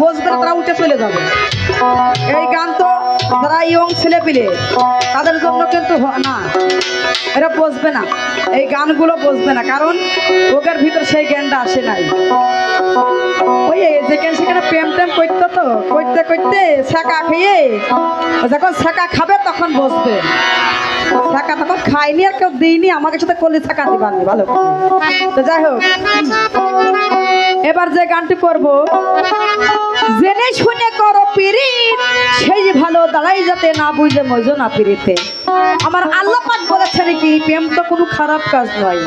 বসবে তারা উঠে চলে যাবে। এই গান তো যারা ইয়ং ছেলে পিলে তাদের জন্য কিন্তু না। এরা বসবে না। এই গানগুলো বসবে না। কারণ ওদের ভিতর সেই জ্ঞানটা আসে নাই। ওই যেখানে সেখানে প্রেম টেম করতো তো, করতে করতে শাঁকা খেয়ে, যখন শাঁকা খাবে তখন বসবে। শাঁকা তখন খাইনি আর কেউ দিইনি আমাকে সাথে করলে শাঁকা দিবানি ভালো তো যাই হোক। এবার যে গানটি করব জেনে শুনে করো পিরিত। সেই ভালো দাঁড়াই যাতে না বুঝলে মজো না পিরিতে। আমার আল্লাহ পাক বলেছেন কি, প্রেম তো কোনো খারাপ কাজ নয়।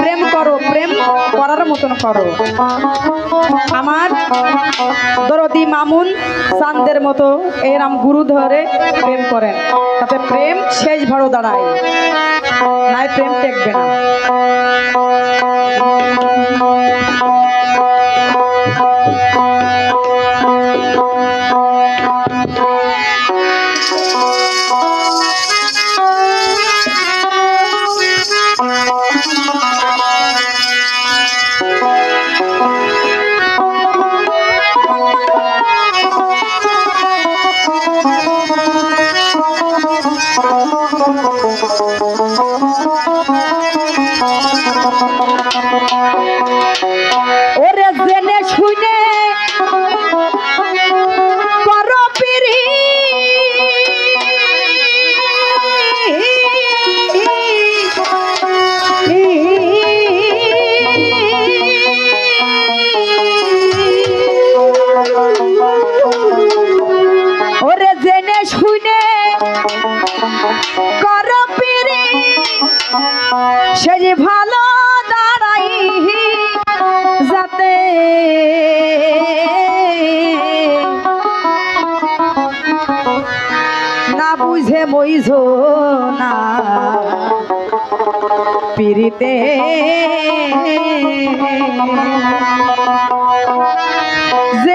প্রেম করো, প্রেম করার মতন করো। আমার দরদি মামুন চান্দের মতো এরাম গুরু ধরে প্রেম করেন। তাতে প্রেম শেষ ভালো দাঁড়ায়। নাই প্রেম টেকবে না। পিরিতে জেনে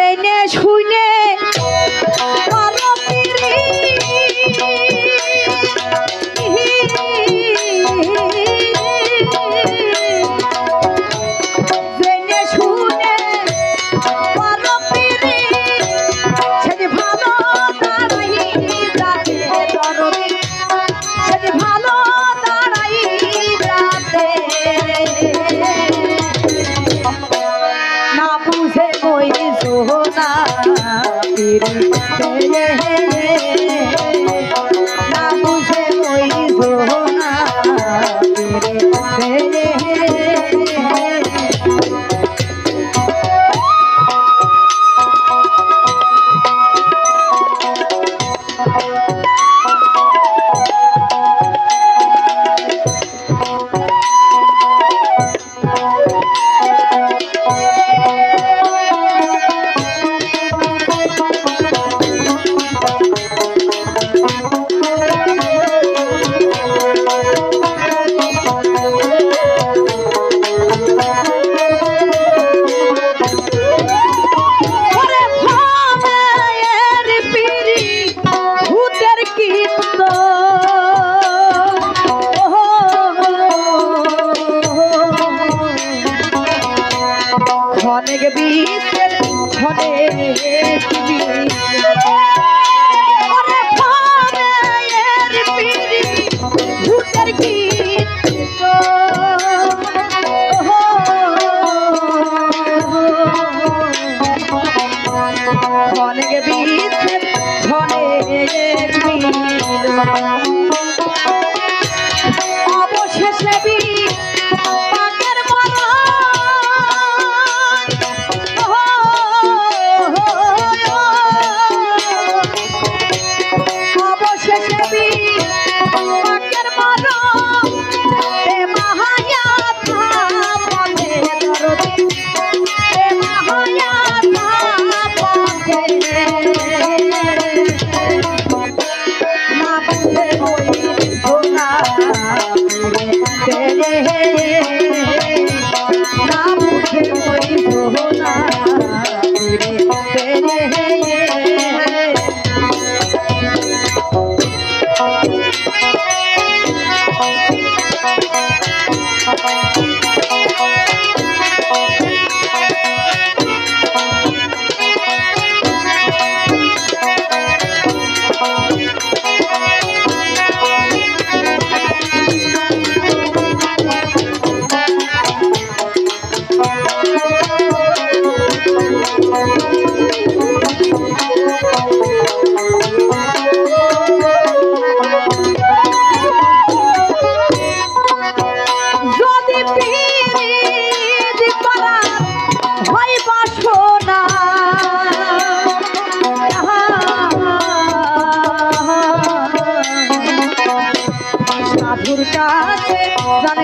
জানে